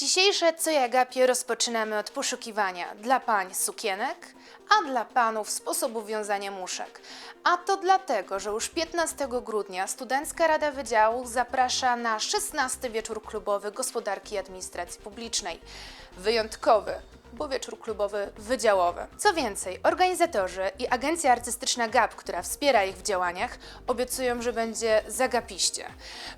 Dzisiejsze Co ja gapię rozpoczynamy od poszukiwania dla pań sukienek, a dla panów sposobu wiązania muszek. A to dlatego, że już 15 grudnia Studencka Rada Wydziału zaprasza na 16 wieczór klubowy Gospodarki i Administracji Publicznej. Wyjątkowy, bo wieczór klubowy wydziałowy. Co więcej, organizatorzy i agencja artystyczna GAP, która wspiera ich w działaniach, obiecują, że będzie zagapiście.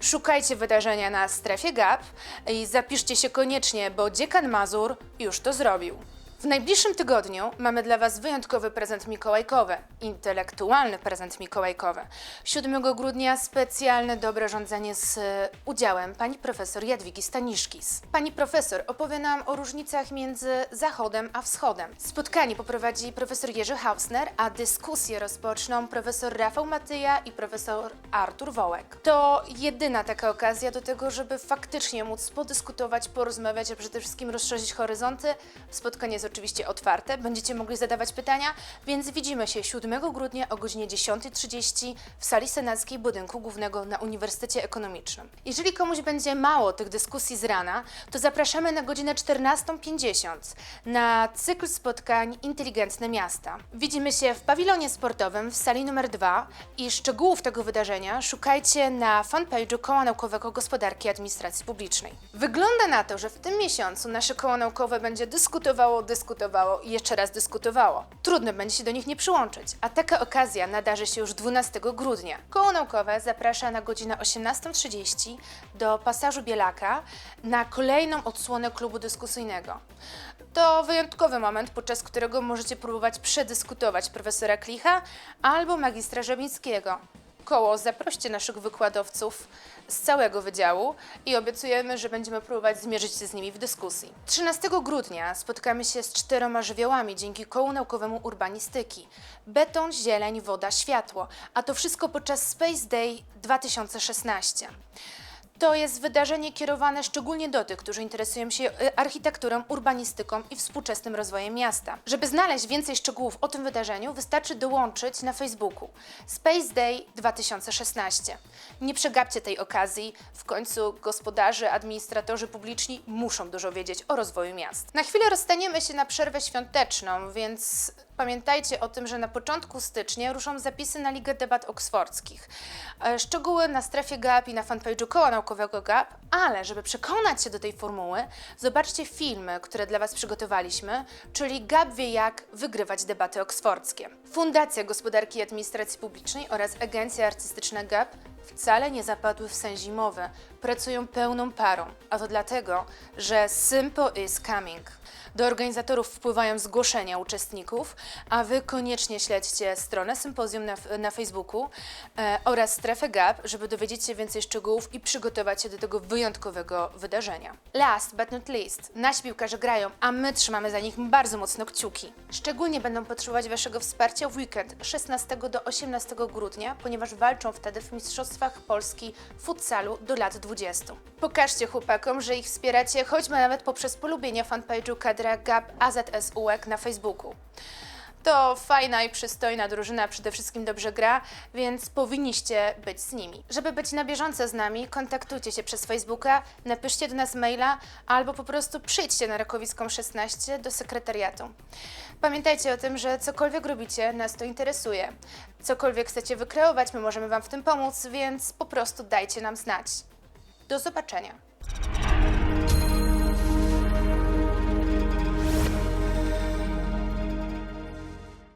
Szukajcie wydarzenia na strefie GAP i zapiszcie się koniecznie, bo dziekan Mazur już to zrobił. W najbliższym tygodniu mamy dla Was wyjątkowy prezent mikołajkowy, intelektualny prezent mikołajkowy. 7 grudnia specjalne dobre rządzenie z e, udziałem pani profesor Jadwigi Staniszkis. Pani profesor opowie nam o różnicach między Zachodem a Wschodem. Spotkanie poprowadzi profesor Jerzy Hausner, a dyskusję rozpoczną profesor Rafał Matyja i profesor Artur Wołek. To jedyna taka okazja do tego, żeby faktycznie móc podyskutować, porozmawiać, a przede wszystkim rozszerzyć horyzonty. Spotkanie jest oczywiście otwarte, będziecie mogli zadawać pytania, więc widzimy się 7 grudnia o godzinie 10.30 w sali senackiej budynku głównego na Uniwersytecie Ekonomicznym. Jeżeli komuś będzie mało tych dyskusji z rana, to zapraszamy na godzinę 14.50 na cykl spotkań Inteligentne Miasta. Widzimy się w pawilonie sportowym w sali numer 2 i szczegółów tego wydarzenia szukajcie na fanpage'u Koła Naukowego Gospodarki i Administracji Publicznej. Wygląda na to, że w tym miesiącu nasze koło naukowe będzie dyskutowało, dyskutowało i jeszcze raz dyskutowało. Trudno będzie się do nich nie przyłączyć, a taka okazja nadarzy się już 12 grudnia. Koło naukowe zaprasza na godzinę 18.30 do pasażu Bielaka na kolejną odsłonę klubu dyskusyjnego. To wyjątkowy moment, podczas którego możecie próbować przedyskutować profesora Klicha albo magistra Żabińskiego. Koło zaproście naszych wykładowców z całego wydziału i obiecujemy, że będziemy próbować zmierzyć się z nimi w dyskusji. 13 grudnia spotkamy się z czteroma żywiołami dzięki Kołu Naukowemu Urbanistyki. Beton, zieleń, woda, światło. A to wszystko podczas Space Day 2016. To jest wydarzenie kierowane szczególnie do tych, którzy interesują się y, architekturą, urbanistyką i współczesnym rozwojem miasta. Żeby znaleźć więcej szczegółów o tym wydarzeniu, wystarczy dołączyć na Facebooku Space Day 2016. Nie przegapcie tej okazji, w końcu gospodarze, administratorzy publiczni muszą dużo wiedzieć o rozwoju miast. Na chwilę rozstaniemy się na przerwę świąteczną, więc Pamiętajcie o tym, że na początku stycznia ruszą zapisy na Ligę Debat Oksfordzkich. E, Szczegóły na strefie GAP i na fanpage'u Koła Naukowego GAP, ale żeby przekonać się do tej formuły, zobaczcie filmy, które dla Was przygotowaliśmy, czyli GAP wie jak wygrywać debaty oksfordzkie. Fundacja Gospodarki i Administracji Publicznej oraz Agencja Artystyczna GAP wcale nie zapadły w sen zimowy, pracują pełną parą, a to dlatego, że Sympo is coming. Do organizatorów wpływają zgłoszenia uczestników, a Wy koniecznie śledźcie stronę sympozjum na, na Facebooku e, oraz strefę GAP, żeby dowiedzieć się więcej szczegółów i przygotować się do tego wyjątkowego wydarzenia. Last but not least, nasi piłkarze grają, a my trzymamy za nich bardzo mocno kciuki. Szczególnie będą potrzebować Waszego wsparcia w weekend 16 do 18 grudnia, ponieważ walczą wtedy w Mistrzostwach Polski futsalu do lat 20. Pokażcie chłopakom, że ich wspieracie, choćby nawet poprzez polubienie fanpage'u kadra GAP AZS UEK na Facebooku. To fajna i przystojna drużyna, przede wszystkim dobrze gra, więc powinniście być z nimi. Żeby być na bieżąco z nami, kontaktujcie się przez Facebooka, napiszcie do nas maila albo po prostu przyjdźcie na Rakowiską 16 do sekretariatu. Pamiętajcie o tym, że cokolwiek robicie, nas to interesuje. Cokolwiek chcecie wykreować, my możemy Wam w tym pomóc, więc po prostu dajcie nam znać. Do zobaczenia.